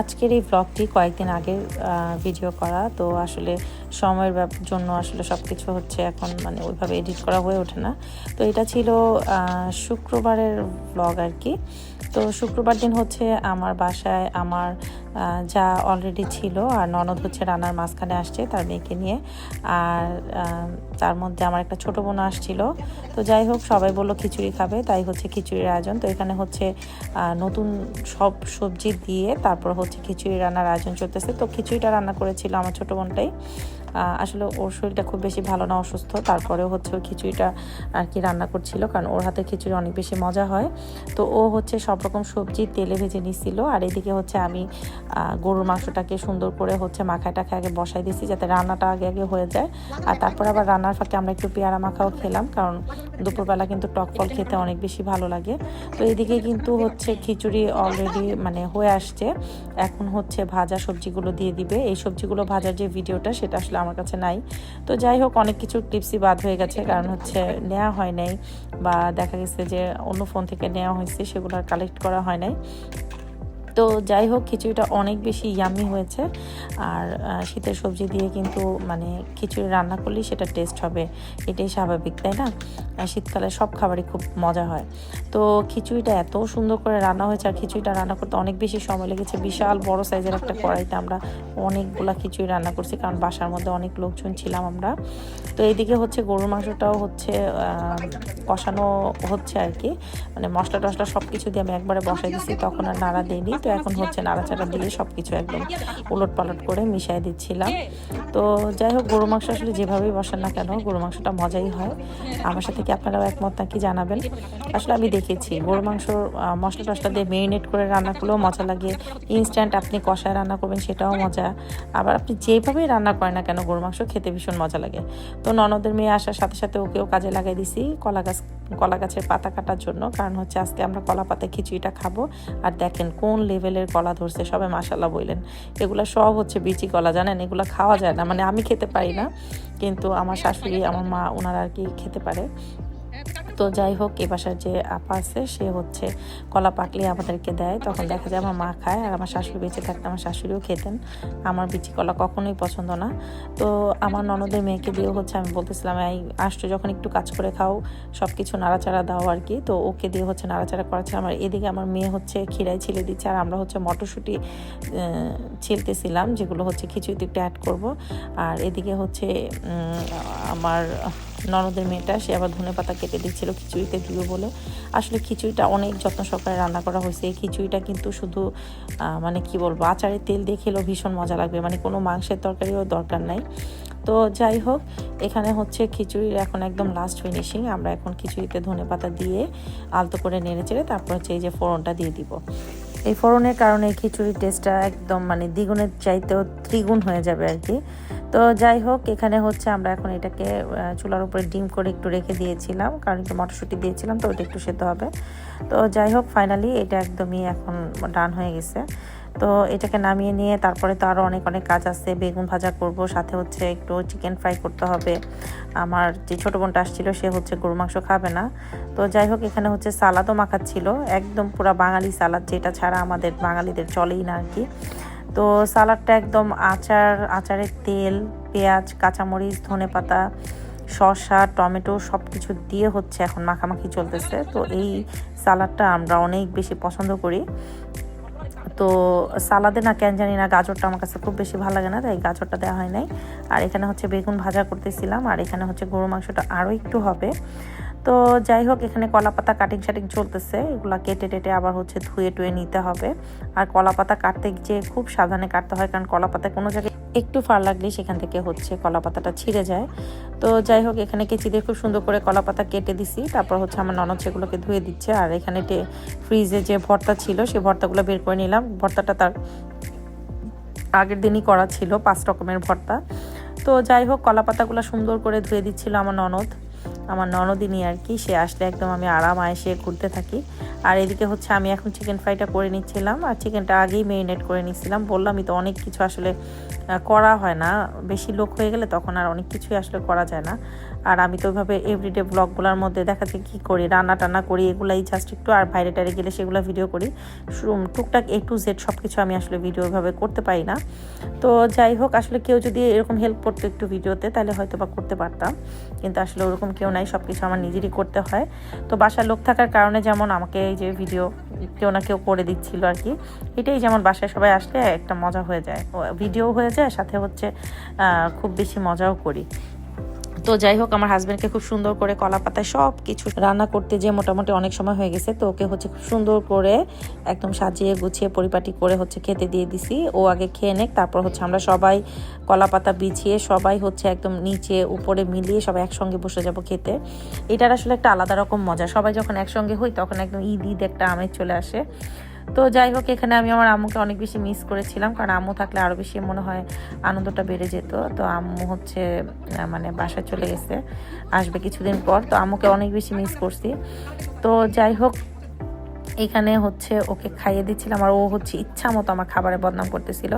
আজকের এই ব্লগটি কয়েকদিন আগে ভিডিও করা। তো আসলে সময়ের জন্য আসলে সব কিছু হচ্ছে এখন মানে ওইভাবে এডিট করা হয়ে ওঠে না। তো এটা ছিল শুক্রবারের ব্লগ আর কি। তো শুক্রবার দিন হচ্ছে আমার বাসায় আমার যা অলরেডি ছিল আর ননদ হচ্ছে রান্নার মাঝখানে আসছে তার মেয়েকে নিয়ে। আর তার মধ্যে আমার একটা ছোটো বোন আসছিল। তো যাই হোক, সবাই বলল খিচুড়ি খাবে, তাই হচ্ছে খিচুড়ির আয়োজন। তো এখানে হচ্ছে নতুন সব সবজি দিয়ে তারপর হচ্ছে খিচুড়ি রান্নার আয়োজন চলতেছে। তো খিচুড়িটা রান্না করেছিল আমার ছোটো বোনটাই। আসলে ওর শরীরটা খুব বেশি ভালো না, অসুস্থ। তারপরেও হচ্ছে ওই খিচুড়িটা আর কি রান্না করছিল, কারণ ওর হাতে খিচুড়ি অনেক বেশি মজা হয়। তো ও হচ্ছে সব রকম সবজি তেলে ভেজে নিছিল, আর এদিকে হচ্ছে আমি গরুর মাংসটাকে সুন্দর করে হচ্ছে মাখায় টাখায় আগে বসাই দিয়েছি যাতে রান্নাটা আগে আগে হয়ে যায়। আর তারপর আবার রান্নার ফাঁকে আমরা একটু পেয়ারা মাখাও খেলাম, কারণ দুপুরবেলা কিন্তু টক ফল খেতে অনেক বেশি ভালো লাগে। তো এদিকে কিন্তু হচ্ছে খিচুড়ি অলরেডি মানে হয়ে আসছে। এখন হচ্ছে ভাজা সবজিগুলো দিয়ে দিবে। এই সবজিগুলো ভাজার যে ভিডিওটা সেটা আসলে আমার কাছে নাই। তো যাই হোক, অনেক কিছু টিপসই বাদ হয়ে গেছে। কারণ হচ্ছে নেওয়া হয় নাই বা দেখা গেছে যে অন্য ফোন থেকে নেওয়া হয়েছে, সেগুলো কালেক্ট করা হয় নাই। তো যাই হোক খিচুড়িটা অনেক বেশি ইয়ামি হয়েছে। আর শীতের সবজি দিয়ে কিন্তু মানে খিচুড়ি রান্না করলেই সেটা টেস্ট হবে। এটাই স্বাভাবিক তাই না? শীতকালে সব খাবারই খুব মজা হয়। তো খিচুড়িটা এত সুন্দর করে রান্না হয়েছে আর খিচুড়িটা রান্না করতে অনেক বেশি সময় লেগেছে। বিশাল বড় সাইজের একটা কড়াইতে আমরা অনেকগুলা খিচুড়ি রান্না করছি কারণ বাসার মধ্যে অনেক লোকজন ছিলাম আমরা। তো এইদিকে হচ্ছে গরুর মাংসটাও হচ্ছে কষানো হচ্ছে আর কি। মানে মশলা টশলা সব কিছু দিয়ে আমি একবারে বসাই দিচ্ছি তখন আর নাড়া দিইনি তো এখন হচ্ছে নাড়াচাড়া দিয়ে সব কিছু একদম উলট পালট করে মিশিয়ে দিচ্ছিলাম। তো যাই হোক, গরু মাংস আসলে যেভাবেই বসান না কেন, গরু মাংসটা মজাই হয়। আমার সাথে কি আপনারাও একমত নাকি জানাবেন? আসলে আমি দেখেছি, গরু মাংস মশলা টশলা দিয়ে মেরিনেট করে রান্না করলেও মজা লাগে। ইনস্ট্যান্ট আপনি কষায় রান্না করবেন, সেটাও মজা। আবার আপনি যেভাবেই রান্না করেন না কেন, গরু মাংস খেতে ভীষণ মজা লাগে। তো ননদের মেয়ে আসার সাথে সাথে ওকেও কাজে লাগাই দিছি, কলা গাছ, কলা গাছের পাতা কাটার জন্য। কারণ হচ্ছে আজকে আমরা কলা পাতায় খিচুড়িটা খাব। আর দেখেন কোন লেভেলের কলা ধরছে সবাই মাসাল্লাহ বললেন। এগুলো সব হচ্ছে বিচি কলা, জানেন? এগুলো খাওয়া যায় না। মানে আমি খেতে পারি না, কিন্তু আমার শাশুড়ি, আমার মা ওনারা আর কি খেতে পারে। তো যাই হোক, এ বাসার যে আপা আছে, সে হচ্ছে কলা পাকলে আমাদেরকে দেয়। তখন দেখা যায় আমার মা খায় আর আমার শাশুড়ি বেঁচে থাকতে আমার শাশুড়িও খেতেন। আমার বিচি কলা কখনোই পছন্দ না। তো আমার ননদের মেয়েকে দিয়েও হচ্ছে, আমি বলতেছিলাম, এই, আসছো যখন একটু কাজ করে খাও সব কিছু নাড়াচাড়া দাও আর কি। তো ওকে দিয়ে হচ্ছে নাড়াচাড়া করাচ্ছিলাম আমার এদিকে আমার মেয়ে হচ্ছে খিরাই ছিলে দিচ্ছে আর আমরা হচ্ছে মটরশুঁটি ছিলতেছিলাম, যেগুলো হচ্ছে খিচুড়িতে একটু অ্যাড করব। আর এদিকে হচ্ছে আমার ননদের মেয়েটা, সে আবার ধনে পাতা কেটে দিচ্ছিল খিচুড়িতে দিবে বলে। আসলে খিচুড়িটা অনেক যত্ন সহকারে রান্না করা হয়েছে। এই খিচুড়িটা কিন্তু শুধু মানে কি বলব, আচারের তেল দিয়ে খেলেও ভীষণ মজা লাগবে। মানে কোনো মাংসের তরকারিও দরকার নাই। তো যাই হোক, এখানে হচ্ছে খিচুড়ির এখন একদম লাস্ট ফিনিশিং আমরা এখন খিচুড়িতে ধনে পাতা দিয়ে আলতো করে নেড়ে চেড়ে তারপর হচ্ছে এই যে ফোড়নটা দিয়ে দিব। এই ফোড়নের কারণে খিচুড়ির টেস্টটা একদম মানে দ্বিগুণের চাইতেও ত্রিগুণ হয়ে যাবে আর কি। তো যাই হোক, এখানে হচ্ছে আমরা এখন এটাকে চুলার উপরে ডিম করে একটু রেখে দিয়েছিলাম, কারণ একটু মটরশুঁটি দিয়েছিলাম, তো ওটা একটু সেদ্ধ হবে। তো যাই হোক ফাইনালি এটা একদমই এখন ডান হয়ে গেছে। তো এটাকে নামিয়ে নিয়ে তারপরে তো আরও অনেক অনেক কাজ আছে। বেগুন ভাজা করব, সাথে হচ্ছে একটু চিকেন ফ্রাই করতে হবে। আমার যে ছোটো বোনটা আসছিল, সে হচ্ছে গরু মাংস খাবে না। তো যাই হোক, এখানে হচ্ছে সালাদও মাখাচ্ছিল। একদম পুরো বাঙালি সালাদ যেটা ছাড়া আমাদের বাঙালিদের চলেই না আর কি। তো সালাডটা একদম আচার, আচারের তেল, পেঁয়াজ, কাঁচামরিচ ধনে পাতা শসা, টমেটো সব কিছু দিয়ে হচ্ছে এখন মাখামাখি চলতেছে। তো এই সালাডটা আমরা অনেক বেশি পছন্দ করি। তো সালাদে না কেন জানি না গাজরটা আমার কাছে খুব বেশি ভালো লাগে না, তাই গাজরটা দেওয়া হয় নাই। আর এখানে হচ্ছে বেগুন ভাজা করতেছিলাম, আর এখানে হচ্ছে গরু মাংসটা আরও একটু হবে। তো যাই হোক, এখানে কলা পাতা কাটিং শাটিং চলতেছে। এগুলা কেটে টেটে আবার হচ্ছে ধুয়ে টুয়ে নিতে হবে। আর কলা পাতা কাটতে গিয়ে খুব সাবধানে কাটতে হয়, কারণ কলা পাতা কোনো জায়গায় একটু ফার লাগলে সেখান থেকে হচ্ছে কলা পাতাটা ছিঁড়ে যায়। তো যাই হোক, এখানে কেচি দিয়ে খুব সুন্দর করে কলা পাতা কেটে দিছি। তারপর হচ্ছে আমার ননদ সেগুলোকে ধুয়ে দিচ্ছে। আর এখানে ফ্রিজে যে ভর্তা ছিল সেই ভর্তাগুলো বের করে নিলাম। ভর্তাটা তার আগের দিনই করা ছিল, পাঁচ রকমের ভর্তা। তো যাই হোক কলা পাতাগুলো সুন্দর করে ধুয়ে দিচ্ছিল আমার ননদ। আমার ননদিনী আর কি, সে আসলে একদম আমি আরাম আয়েসে ঘুরতে থাকি। আর এদিকে হচ্ছে আমি এখন চিকেন ফ্রাইটা করে নিচ্ছিলাম, আর চিকেনটা আগেই মেরিনেট করে নিচ্ছিলাম। বললামই তো অনেক কিছু আসলে করা হয় না। বেশি লোক হয়ে গেলে তখন আর অনেক কিছুই আসলে করা যায় না। আর আমি তো ওইভাবে এভরিডে ব্লগগুলোর মধ্যে দেখাচ্ছি কী করি, রান্না টান্না করি, এগুলাই জাস্ট একটু, আর বাইরে টাইরে গেলে সেগুলো ভিডিও করি। টুকটাক এ টু জেড সব কিছু আমি আসলে ভিডিও ওইভাবে করতে পারি না। তো যাই হোক, আসলে কেউ যদি এরকম হেল্প করতো একটু ভিডিওতে তাহলে হয়তো বা করতে পারতাম। কিন্তু আসলে ওরকম কেউ নাই সব কিছু আমার নিজেরই করতে হয়। তো বাসায় লোক থাকার কারণে যেমন আমাকে এই যে ভিডিও কেউ না কেউ করে দিচ্ছিল আর কি, এটাই যেমন বাসায় সবাই আসলে একটা মজা হয়ে যায়। ভিডিও হয়ে যায়, সাথে হচ্ছে খুব বেশি মজাও করি। তো যাই হোক, আমার হাজব্যান্ডকে খুব সুন্দর করে কলা পাতায় সব কিছু রান্না করতে যে মোটামুটি অনেক সময় হয়ে গেছে, তো ওকে হচ্ছে খুব সুন্দর করে একদম সাজিয়ে গুছিয়ে পরিপাটি করে হচ্ছে খেতে দিয়ে দিছি। ও আগে খেয়ে নেক, তারপর হচ্ছে আমরা সবাই কলা পাতা বিছিয়ে সবাই হচ্ছে একদম নিচে উপরে মিলিয়ে সবাই একসঙ্গে বসে যাব খেতে। এটার আসলে একটা আলাদা রকম মজা, সবাই যখন একসঙ্গে হই তখন একদম ঈদ ঈদ একটা আমেজ চলে আসে। তো যাই হোক, এখানে আমি আমার আম্মুকে অনেক বেশি মিস করেছিলাম, কারণ আম্মু থাকলে আরও বেশি মনে হয় আনন্দটা বেড়ে যেত। তো আম্মু হচ্ছে মানে বাসায় চলে গেছে, আসবে কিছুদিন পর। তো আম্মুকে অনেক বেশি মিস করছি। তো যাই হোক এখানে হচ্ছে ওকে খাইয়ে দিচ্ছিলাম আর ও হচ্ছে ইচ্ছা মতো আমার খাবারে বদনাম করতেছিল।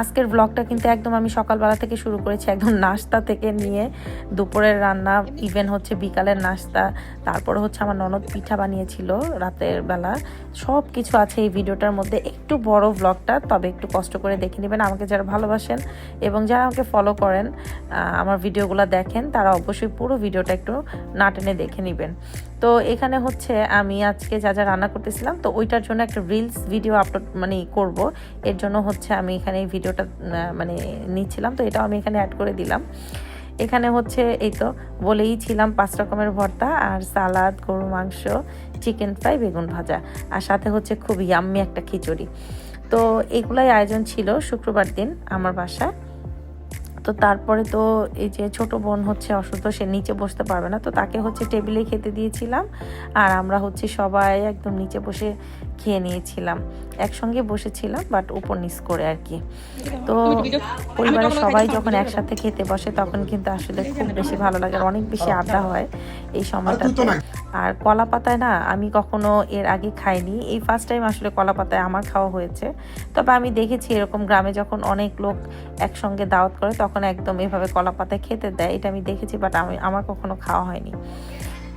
আজকের ব্লগটা কিন্তু একদম আমি সকালবেলা থেকে শুরু করেছি, একদম নাস্তা থেকে নিয়ে দুপুরের রান্না ইভেন হচ্ছে বিকালের নাস্তা, তারপরে হচ্ছে আমার ননদ পিঠা বানিয়েছিল রাতের বেলা। সব কিছু আছে এই ভিডিওটার মধ্যে, একটু বড় ব্লগটা তবে একটু কষ্ট করে দেখে নেবেন, আমাকে যারা ভালোবাসেন এবং যারা আমাকে ফলো করেন আমার ভিডিওগুলো দেখেন, তারা অবশ্যই পুরো ভিডিওটা একটু না টেনে দেখে নেবেন। তো এখানে হচ্ছে আমি আজকে যা যা রান্না করতেছিলাম, তো ওইটার জন্য একটা রিলস ভিডিও আপলোড মানে করব। এর জন্য হচ্ছে আমি এখানে এই ভিডিওটা মানে নিচ্ছিলাম, তো এটাও আমি এখানে অ্যাড করে দিলাম। এখানে হচ্ছে এই তো বলেই ছিলাম পাঁচ রকমের ভর্তা আর সালাদ গরু মাংস চিকেন ফ্রাই বেগুন ভাজা আর সাথে হচ্ছে খুব ইয়াম্মি একটা খিচুড়ি। তো এগুলাই আয়োজন ছিল শুক্রবার দিন আমার বাসায়। তো তারপরে তো এই যে ছোট বোন হচ্ছে অসুস্থ সে নিচে বসতে পারবে না। তো তাকে হচ্ছে টেবিলে খেতে দিয়েছিলাম আর আমরা হচ্ছে সবাই একদম নিচে বসে খেয়ে নিয়েছিলাম। একসঙ্গে বসেছিলাম বাট উপর নিচ করে আর কি। তো পরিবারের সবাই যখন একসাথে খেতে বসে তখন কিন্তু আসলে খুব বেশি ভালো লাগে আর অনেক বেশি আড্ডা হয় এই সময়টাতে। আর কলা পাতায় না আমি কখনো এর আগে খাইনি। এই ফার্স্ট টাইম আসলে কলা পাতায় আমার খাওয়া হয়েছে। তবে আমি দেখেছি এরকম গ্রামে যখন অনেক লোক একসঙ্গে দাওয়াত করে তখন একদম এভাবে কলা পাতায় খেতে দেয়, এটা আমি দেখেছি বাট আমি, আমার কখনো খাওয়া হয়নি।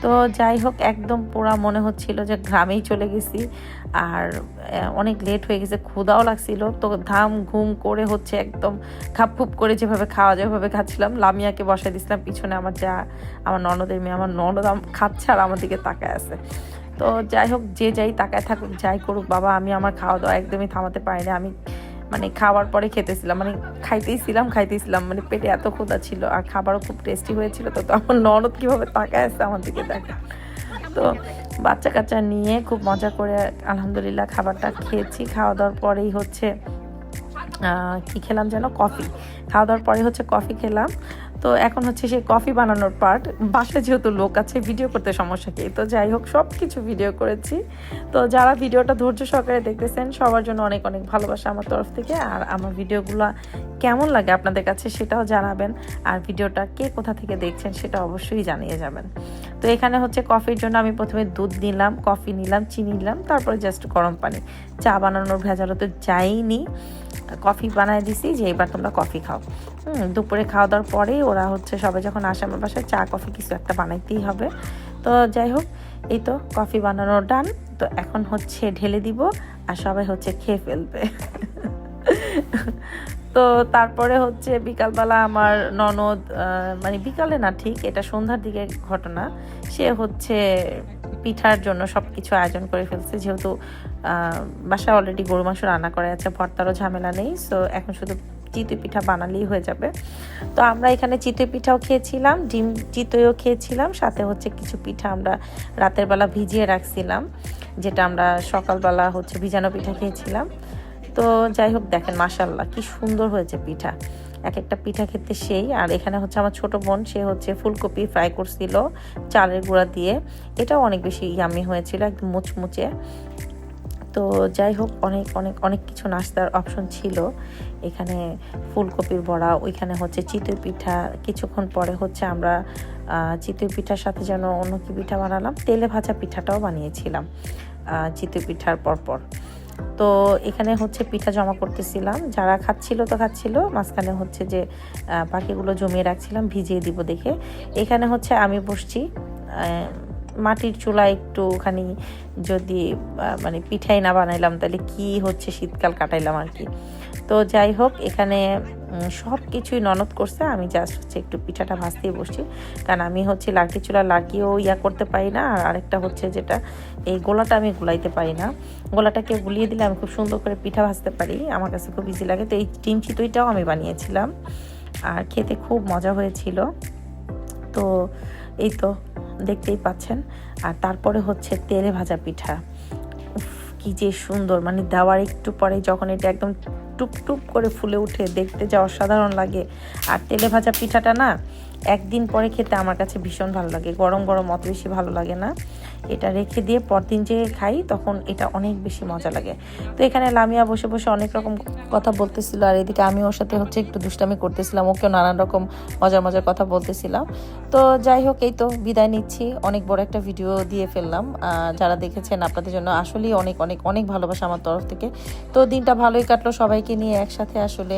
তো যাই হোক, একদম পুরা মনে হচ্ছিল যে গ্রামেই চলে গেছি, আর অনেক লেট হয়ে গেছে ক্ষুদাও লাগছিল, তো ধাম ঘুম করে হচ্ছে একদম খাপ খুপ করে যেভাবে খাওয়া যায় ওইভাবে খাচ্ছিলাম। লামিয়াকে বসাই দিছিলাম পিছনে আমার যা, আমার ননদের মেয়ে, আমার ননদ খাচ্ছে আর আমার দিকে তাকায় আছে। তো যাই হোক, যে যাই তাকায় থাকুক, যাই করুক, বাবা, আমি আমার খাওয়া দাওয়া একদমই থামাতে পারিনি, আমি মানে খাওয়ার পরে খেতেছিলাম মানে খাইতেইছিলাম খাইতেইছিলাম মানে পেটে এত ক্ষুদা ছিল আর খাবারও খুব টেস্টি হয়েছিল, তো তখন ননদ কীভাবে তাকায় আসছে আমার দিকে দেখা। তো বাচ্চা কাচ্চা নিয়ে খুব মজা করে আলহামদুলিল্লাহ খাবারটা খেয়েছি। খাওয়া দাওয়ার পরেই হচ্ছে কি খেলাম যেন? কফি। খাওয়া দাওয়ার পরে হচ্ছে কফি খেলাম। তো এখন হচ্ছে সেই কফি বানানোর পার্ট বাসায় যেহেতু লোক আছে ভিডিও করতে সমস্যা কি? তো যাই হোক সব কিছু ভিডিও করেছি। তো যারা ভিডিওটা ধৈর্য সহকারে দেখতেছেন, সবার জন্য অনেক অনেক ভালোবাসা আমার তরফ থেকে। আর আমার ভিডিওগুলো কেমন লাগে আপনাদের কাছে সেটাও জানাবেন। আর ভিডিওটা কে কোথা থেকে দেখছেন সেটা অবশ্যই জানিয়ে যাবেন। তো এখানে হচ্ছে কফির জন্য আমি প্রথমে দুধ নিলাম, কফি নিলাম, চিনি নিলাম, তারপরে জাস্ট গরম পানি। চা বানানোর ভেজালো তো যাইনি কফি বানায় দিছি যে এবার তোমরা কফি খাও। হুম, দুপুরে খাওয়া দাওয়ার পরেই ওরা হচ্ছে সবাই যখন আসে আমার বাসায়, চা, কফি কিছু একটা বানাইতেই হবে। তো যাই হোক, এই তো কফি বানানোর ডান তো এখন হচ্ছে ঢেলে দিব আর সবাই হচ্ছে খেয়ে ফেলবে। তো তারপরে হচ্ছে বিকালবেলা আমার ননদ মানে বিকালে না ঠিক, এটা সন্ধ্যার দিকে ঘটনা, সে হচ্ছে পিঠার জন্য সব কিছু আয়োজন করে ফেলছে, যেহেতু বাসায় অলরেডি গরু মাংস রান্না করে আছে, ভর্তারও ঝামেলা নেই সো এখন শুধু চিতই পিঠা বানালেই হয়ে যাবে। তো আমরা এখানে চিতই পিঠাও খেয়েছিলাম, ডিম চিতইও খেয়েছিলাম, সাথে হচ্ছে কিছু পিঠা আমরা রাতের বেলা ভিজিয়ে রাখছিলাম, যেটা আমরা সকালবেলা হচ্ছে ভিজানো পিঠা খেয়েছিলাম। তো যাই হোক দেখেন মাসাল্লাহ কি সুন্দর হয়েছে পিঠা। এক একটা পিঠা খেতে সেই, আর এখানে হচ্ছে আমার ছোট বোন, সে হচ্ছে ফুলকপি ফ্রাই করছিল চালের গুঁড়া দিয়ে। এটাও অনেক বেশি ইয়ামি হয়েছিল, একদম মুচমুচে। তো যাই হোক, অনেক অনেক অনেক কিছু নাস্তার অপশন ছিল। এখানে ফুলকপির বড়া, ওইখানে হচ্ছে চিতই পিঠা। কিছুক্ষণ পরে হচ্ছে আমরা চিতই পিঠার সাথে যেন অন্য কি পিঠা বানালাম, তেলে ভাজা পিঠাটাও বানিয়েছিলাম চিতই পিঠার পরপর। তো এখানে হচ্ছে পিঠা জমা করতেছিলাম। যারা খাচ্ছিল তো খাচ্ছিল। মাঝখানে হচ্ছে যে পাখিগুলো জমিয়ে রাখছিলাম, ভিজিয়ে দিব দেখে। এখানে হচ্ছে আমি বসছি মাটির চুলা একটুখানি যদি মানে পিঠাই না বানাইলাম, তাহলে কি হচ্ছে? শীতকাল কাটাইলাম আর কি। তো যাই হোক, এখানে সব কিছুই ননদ করছে। আমি জাস্ট হচ্ছে একটু পিঠাটা ভাজতেই বসছি। কারণ আমি হচ্ছে লাড়কি চুলা লাড়কিও ইয়া করতে পারি না। আর আরেকটা হচ্ছে যেটা, এই গোলাটা আমি গুলাইতে পারি না। গোলাটাকে গুলিয়ে দিলে আমি খুব সুন্দর করে পিঠা ভাজতে পারি। আমার কাছে খুব ইজি লাগে। তো এই ডিম চিতইটাও আমি বানিয়েছিলাম। আর খেতে খুব মজা হয়েছিল। তো এই তো দেখতেই পাচ্ছেন। আর তারপরে হচ্ছে তেলে ভাজা পিঠা। কি যে সুন্দর। মানে দেওয়ার একটু পরে যখন এটা একদম টুপ টুপ করে ফুলে উঠে, দেখতে যা অসাধারণ লাগে। আর তেলে ভাজা পিঠাটা না একদিন পরে খেতে আমার কাছে ভীষণ ভালো লাগে। গরম গরম অত বেশি ভালো লাগে না। এটা রেখে দিয়ে পরদিন যে খাই, তখন এটা অনেক বেশি মজা লাগে। তো এখানে লামিয়া বসে বসে অনেক রকম কথা বলতেছিল আর এদিকে আমি ওর সাথে হচ্ছে একটু দুষ্টামি করতেছিলাম, ওকেও নানান রকম মজার মজার কথা বলতেছিলাম। তো যাই হোক, এই তো বিদায় নিচ্ছি। অনেক বড় একটা ভিডিও দিয়ে ফেললাম। যারা দেখেছেন আপনাদের জন্য আসলেই অনেক অনেক অনেক ভালোবাসা আমার তরফ থেকে। তো দিনটা ভালোই কাটলো সবাইকে নিয়ে একসাথে আসলে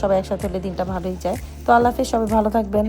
সবাই একসাথে হলে দিনটা ভালোই যায়। তো আল্লাহ হাফিজ, সবাই ভালো থাকবেন।